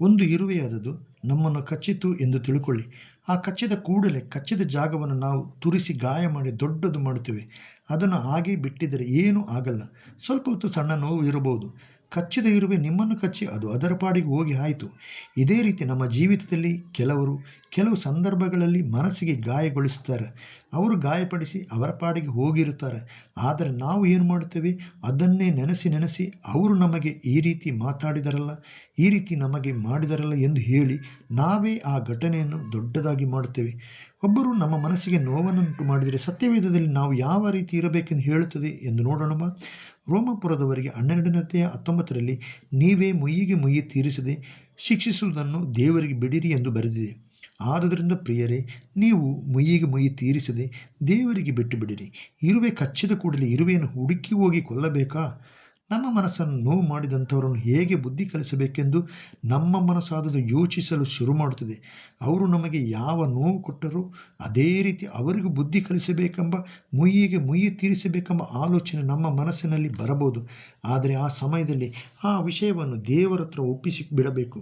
ಒಂದು ಇರುವೆಯಾದುದು ನಮ್ಮನ್ನು ಕಚ್ಚಿತು ಎಂದು ತಿಳ್ಕೊಳ್ಳಿ. ಆ ಕಚ್ಚಿದ ಕೂಡಲೇ, ಕಚ್ಚಿದ ಜಾಗವನ್ನು ನಾವು ತುರಿಸಿ ಗಾಯ ಮಾಡಿ ದೊಡ್ಡದು ಮಾಡುತ್ತೇವೆ. ಅದನ್ನು ಹಾಗೆ ಬಿಟ್ಟಿದ್ದರೆ ಏನೂ ಆಗಲ್ಲ. ಸ್ವಲ್ಪ ಹೊತ್ತು ಸಣ್ಣ ನೋವು ಇರಬಹುದು. ಕಚ್ಚಿದ ಇರುವೆ ನಿಮ್ಮನ್ನು ಕಚ್ಚಿ ಅದು ಅದರ ಪಾಡಿಗೆ ಹೋಗಿ ಆಯಿತು. ಇದೇ ರೀತಿ ನಮ್ಮ ಜೀವಿತದಲ್ಲಿ ಕೆಲವರು ಕೆಲವು ಸಂದರ್ಭಗಳಲ್ಲಿ ಮನಸ್ಸಿಗೆ ಗಾಯಗೊಳಿಸುತ್ತಾರೆ ಅವರು ಗಾಯಪಡಿಸಿ ಅವರ ಪಾಡಿಗೆ ಹೋಗಿರುತ್ತಾರೆ. ಆದರೆ ನಾವು ಏನು ಮಾಡುತ್ತೇವೆ? ಅದನ್ನೇ ನೆನೆಸಿ ನೆನೆಸಿ ಅವರು ನಮಗೆ ಈ ರೀತಿ ಮಾತಾಡಿದರಲ್ಲ, ಈ ರೀತಿ ನಮಗೆ ಮಾಡಿದರಲ್ಲ ಎಂದು ಹೇಳಿ ನಾವೇ ಆ ಘಟನೆಯನ್ನು ದೊಡ್ಡದಾಗಿ ಮಾಡುತ್ತೇವೆ. ಒಬ್ಬರು ನಮ್ಮ ಮನಸ್ಸಿಗೆ ನೋವನ್ನುಂಟು ಮಾಡಿದರೆ ಸತ್ಯವೇದದಲ್ಲಿ ನಾವು ಯಾವ ರೀತಿ ಇರಬೇಕೆಂದು ಹೇಳುತ್ತದೆ ಎಂದು ನೋಡೋಣ ರೋಮಪುರದವರಿಗೆ ಹನ್ನೆರಡನೇ ಹತ್ತೊಂಬತ್ತರಲ್ಲಿ ನೀವೇ ಮುಯ್ಯಿಗೆ ಮುಯ್ಯಿ ತೀರಿಸದೆ ಶಿಕ್ಷಿಸುವುದನ್ನು ದೇವರಿಗೆ ಬಿಡಿರಿ ಎಂದು ಬರೆದಿದೆ. ಆದುದರಿಂದ ಪ್ರಿಯರೇ, ನೀವು ಮುಯ್ಯಿಗೆ ಮುಯ್ಯಿ ತೀರಿಸದೆ ದೇವರಿಗೆ ಬಿಟ್ಟು ಬಿಡಿರಿ. ಇರುವೆ ಕಚ್ಚಿದ ಕೂಡಲೇ ಇರುವೆಯನ್ನು ಹುಡುಕಿ ಹೋಗಿ ಕೊಲ್ಲಬೇಕಾ? ನಮ್ಮ ಮನಸ್ಸನ್ನು ನೋವು ಮಾಡಿದಂಥವರನ್ನು ಹೇಗೆ ಬುದ್ಧಿ ಕಲಿಸಬೇಕೆಂದು ನಮ್ಮ ಮನಸ್ಸಾದದು ಯೋಚಿಸಲು ಶುರು ಮಾಡುತ್ತದೆ. ಅವರು ನಮಗೆ ಯಾವ ನೋವು ಕೊಟ್ಟರೂ ಅದೇ ರೀತಿ ಅವರಿಗೂ ಬುದ್ಧಿ ಕಲಿಸಬೇಕೆಂಬ, ಮುಯ್ಯಿಗೆ ಮುಯ್ಯಿ ತೀರಿಸಬೇಕೆಂಬ ಆಲೋಚನೆ ನಮ್ಮ ಮನಸ್ಸಿನಲ್ಲಿ ಬರಬಹುದು. ಆದರೆ ಆ ಸಮಯದಲ್ಲಿ ಆ ವಿಷಯವನ್ನು ದೇವರ ಹತ್ರ ಒಪ್ಪಿಸಿ ಬಿಡಬೇಕು.